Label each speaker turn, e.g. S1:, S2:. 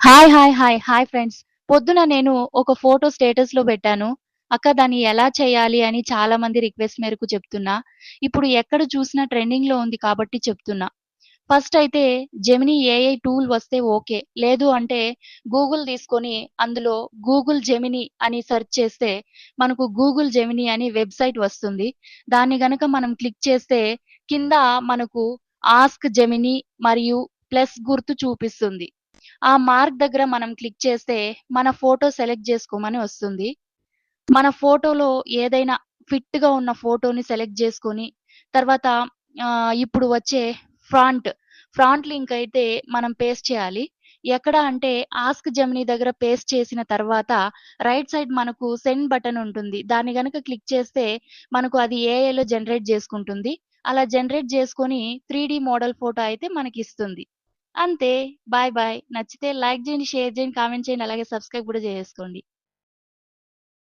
S1: Hi! Hi! Hi! Hi friends. పొద్దున నేను ఒక ఫోటో స్టేటస్లో పెట్టాను. అక్క దాన్ని ఎలా చేయాలి అని చాలా మంది రిక్వెస్ట్ మేరకు చెప్తున్నా. ఇప్పుడు ఎక్కడ చూసినా ట్రెండింగ్లో ఉంది కాబట్టి చెప్తున్నా. ఫస్ట్ అయితే జెమినీ ఏఐ టూల్ వస్తే ఓకే. లేదు అంటే గూగుల్ తీసుకొని అందులో గూగుల్ జెమినీ అని సెర్చ్ చేస్తే మనకు గూగుల్ జెమినీ అని వెబ్‌సైట్ వస్తుంది. దాన్ని గనక మనం క్లిక్ చేస్తే కింద మనకు ఆస్క్ జెమినీ మరియు ప్లస్ గుర్తు చూపిస్తుంది. ఆ మార్క్ దగ్గర మనం క్లిక్ చేస్తే మన ఫోటో సెలెక్ట్ చేసుకోమని వస్తుంది. మన ఫోటోలో ఏదైనా ఫిట్గా ఉన్న ఫోటోని సెలెక్ట్ చేసుకొని తర్వాత ఇప్పుడు వచ్చే ఫ్రాంట్ ఫ్రాంట్ లింక్ అయితే మనం పేస్ట్ చేయాలి. ఎక్కడ అంటే ఆస్క్ జెమినీ దగ్గర పేస్ట్ చేసిన తర్వాత రైట్ సైడ్ మనకు సెండ్ బటన్ ఉంటుంది. దాన్ని గనక క్లిక్ చేస్తే మనకు అది ఏఐలో జనరేట్ చేసుకుంటుంది అలా జనరేట్ చేసుకొని త్రీ డి మోడల్ ఫోటో అయితే మనకి ఇస్తుంది అంతే. Bye bye. నచ్చితే లైక్ చేయండి షేర్ చేయండి కామెంట్ చేయండి. అలాగే సబ్స్క్రైబ్ కూడా చేసుకోండి